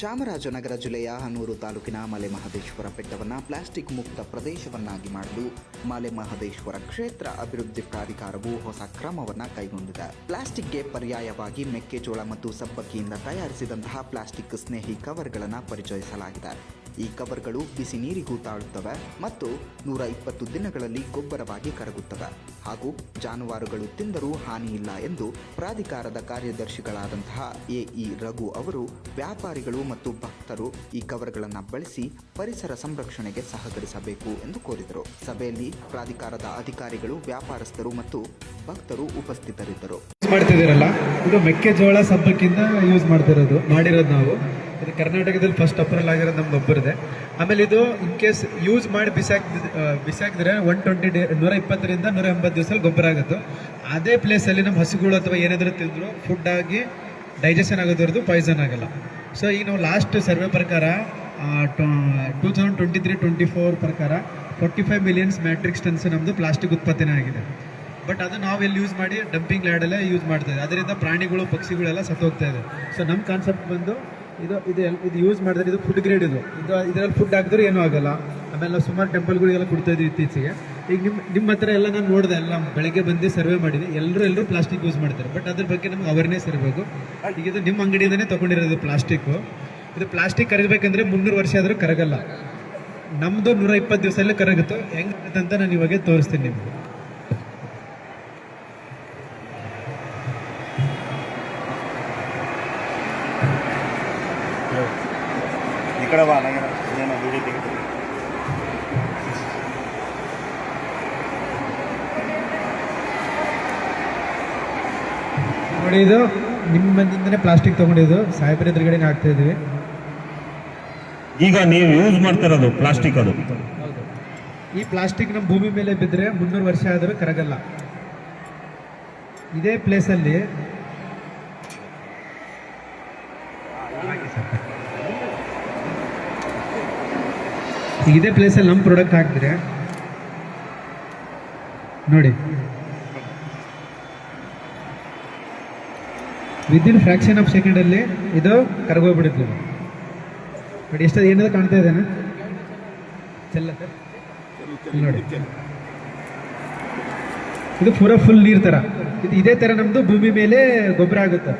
ಚಾಮರಾಜನಗರ ಜಿಲ್ಲೆಯ ಹನೂರು ತಾಲೂಕಿನ ಮಲೆ ಮಹದೇಶ್ವರ ಬೆಟ್ಟವನ್ನು ಪ್ಲಾಸ್ಟಿಕ್ ಮುಕ್ತ ಪ್ರದೇಶವನ್ನಾಗಿ ಮಾಡಲು ಮಲೆ ಮಹದೇಶ್ವರ ಕ್ಷೇತ್ರ ಅಭಿವೃದ್ಧಿ ಪ್ರಾಧಿಕಾರವು ಹೊಸ ಕ್ರಮವನ್ನು ಕೈಗೊಂಡಿದೆ. ಪ್ಲಾಸ್ಟಿಕ್ಗೆ ಪರ್ಯಾಯವಾಗಿ ಮೆಕ್ಕೆಜೋಳ ಮತ್ತು ಸಬ್ಬಕ್ಕಿಯಿಂದ ತಯಾರಿಸಿದಂತಹ ಪ್ಲಾಸ್ಟಿಕ್ ಸ್ನೇಹಿ ಕವರ್ಗಳನ್ನು ಪರಿಚಯಿಸಲಾಗಿದೆ. ಈ ಕವರ್ಗಳು ಬಿಸಿ ನೀರಿಗೂ ತಾಳುತ್ತವೆ ಮತ್ತು ನೂರ ಇಪ್ಪತ್ತು ದಿನಗಳಲ್ಲಿ ಗೊಬ್ಬರವಾಗಿ ಕರಗುತ್ತವೆ. ಹಾಗೂ ಜಾನುವಾರುಗಳು ತಿಂದರೂ ಹಾನಿಯಿಲ್ಲ ಎಂದು ಪ್ರಾಧಿಕಾರದ ಕಾರ್ಯದರ್ಶಿಗಳಾದಂತಹ ಎಇ ರಘು ಅವರು ವ್ಯಾಪಾರಿಗಳು ಮತ್ತು ಭಕ್ತರು ಈ ಕವರ್ಗಳನ್ನು ಬಳಸಿ ಪರಿಸರ ಸಂರಕ್ಷಣೆಗೆ ಸಹಕರಿಸಬೇಕು ಎಂದು ಕೋರಿದರು. ಸಭೆಯಲ್ಲಿ ಪ್ರಾಧಿಕಾರದ ಅಧಿಕಾರಿಗಳು, ವ್ಯಾಪಾರಸ್ಥರು ಮತ್ತು ಭಕ್ತರು ಉಪಸ್ಥಿತರಿದ್ದರು. ಇದು ಮೆಕ್ಕೆಜೋಳ ಸಬ್ಬಕ್ಕಿಂತ ಯೂಸ್ ಮಾಡ್ತಿರೋದು, ಮಾಡಿರೋದು ನಾವು. ಇದು ಕರ್ನಾಟಕದಲ್ಲಿ ಫಸ್ಟ್ ಅಪ್ರೂವಲ್ ಆಗಿರೋದು ನಮ್ದು ಒಬ್ಬರದೆ ಆಮೇಲೆ ಇದು ಇನ್ ಕೇಸ್ ಯೂಸ್ ಮಾಡಿ ಬಿಸಾಕ್ ಬಿಸಾಕಿದ್ರೆ ಒನ್ ಟ್ವೆಂಟಿ ಡೇ ನೂರ ಇಪ್ಪತ್ತರಿಂದ ನೂರ ಎಂಬತ್ತು ದಿವಸದಲ್ಲಿ ಗೊಬ್ಬರ ಆಗುತ್ತೆ. ಅದೇ ಪ್ಲೇಸಲ್ಲಿ ನಮ್ಮ ಹಸುಗಳು ಅಥವಾ ಏನಾದರೂ ತಿಂದರೂ ಫುಡ್ ಆಗಿ ಡೈಜೆಷನ್ ಆಗೋದ್ರದ್ದು ಪಾಯ್ಸನ್ ಆಗಲ್ಲ. ಸೊ ಈಗ ನಾವು ಲಾಸ್ಟ್ ಸರ್ವೆ ಪ್ರಕಾರ two thousand twenty three twenty four ಪ್ರಕಾರ forty five millions metric tons ನಮ್ಮದು ಪ್ಲಾಸ್ಟಿಕ್ ಉತ್ಪತ್ತಿನೇ ಆಗಿದೆ. ಬಟ್ ಅದು ನಾವು ಯೂಸ್ ಮಾಡಿ ಡಂಪಿಂಗ್ ಲ್ಯಾಡಲ್ಲೇ ಯೂಸ್ ಮಾಡ್ತಾ ಅದರಿಂದ ಪ್ರಾಣಿಗಳು, ಪಕ್ಷಿಗಳೆಲ್ಲ ಸತ್ತು ಹೋಗ್ತಾ ಇದೆ ಸೊ ನಮ್ಮ ಕಾನ್ಸೆಪ್ಟ್ ಬಂದು ಇದು ಇದು ಇದು ಯೂಸ್ ಮಾಡಿದ್ರೆ ಇದು ಫುಡ್ ಗ್ರೇಡ್ ಇದು. ಇದು ಇದರಲ್ಲಿ ಫುಡ್ ಹಾಕಿದ್ರೆ ಏನೂ ಆಗಲ್ಲ. ಆಮೇಲೆ ನಾವು ಸುಮಾರು ಟೆಂಪಲ್ಗಳಿಗೆಲ್ಲ ಕೊಡ್ತಾ ಇದ್ವಿ ಇತ್ತೀಚೆಗೆ. ಈಗ ನಿಮ್ಮ ನಿಮ್ಮ ಹತ್ರ ಎಲ್ಲ ನಾನು ನೋಡಿದೆ ಎಲ್ಲ ಬೆಳಗ್ಗೆ ಬಂದು ಸರ್ವೆ ಮಾಡಿದೆ ಎಲ್ಲರೂ ಎಲ್ಲರೂ ಪ್ಲಾಸ್ಟಿಕ್ ಯೂಸ್ ಮಾಡ್ತಾರೆ. ಬಟ್ ಅದ್ರ ಬಗ್ಗೆ ನಮ್ಗೆ ಅವೇರ್ನೆಸ್ ಇರಬೇಕು. ಈಗ ಇದು ನಿಮ್ಮ ಅಂಗಡಿಯಿಂದನೇ ತೊಗೊಂಡಿರೋದು ಪ್ಲಾಸ್ಟಿಕ್ಕು ಇದು ಪ್ಲಾಸ್ಟಿಕ್ ಕರಗಬೇಕಂದ್ರೆ ಮುನ್ನೂರು ವರ್ಷ ಆದರೂ ಕರಗಲ್ಲ. ನಮ್ಮದು ನೂರ ಇಪ್ಪತ್ತು ದಿವಸಲ್ಲೇ ಕರಗುತ್ತೋ. ಹೆಂಗೆ ಅಂತ ನಾನು ಇವಾಗ ತೋರಿಸ್ತೀನಿ ನಿಮಗೆ. ಏನೋ ವಿಡಿಯೋ ತೆಗಿತೀನಿ ನೋಡಿ ಇದು ನಿಮ್ಮ ಮನೆಯಿಂದನೇ ಪ್ಲಾಸ್ಟಿಕ್ ತಗೊಂಡಿದ್ದು ಸಾಹೇಬ್ರ ಎದುರುಗಡೆ ಹಾಕ್ತಾ ಇದ್ವಿ ಈಗ ನೀವು ಯೂಸ್ ಮಾಡ್ತಿರೋದು ಪ್ಲಾಸ್ಟಿಕ್ ಅದು. ಈ ಪ್ಲಾಸ್ಟಿಕ್ ನಮ್ಮ ಭೂಮಿ ಮೇಲೆ ಬಿದ್ದರೆ ಮುನ್ನೂರು ವರ್ಷ ಆದರೂ ಕರಗಲ್ಲ. ಇದೇ ಪ್ಲೇಸಲ್ಲಿ ಇದೇ ಪ್ಲೇಸಲ್ಲಿ ನಮ್ಮ ಪ್ರಾಡಕ್ಟ್ ಹಾಕಿದ್ರೆ, ನೋಡಿ. ವಿದಿನ್ ಫ್ರ್ಯಾಕ್ಷನ್ ಆಫ್ ಸೆಕೆಂಡಲ್ಲಿ ಇದು ಕರ್ಗೋಗ್ಬಿಡುತ್ತೆ ನೋಡಿ. ಎಷ್ಟು ಏನಾದ್ರು ಕಾಣ್ತಾ ಇದ್ದೇನೆ ಚೆಲ್ಲ. ನೋಡಿ. ಇದು ಪೂರ ಫುಲ್ ನೀರು ಥರ ಇದು ಇದೇ ಥರ ನಮ್ಮದು ಭೂಮಿ ಮೇಲೆ ಗೊಬ್ಬರ ಆಗುತ್ತೆ.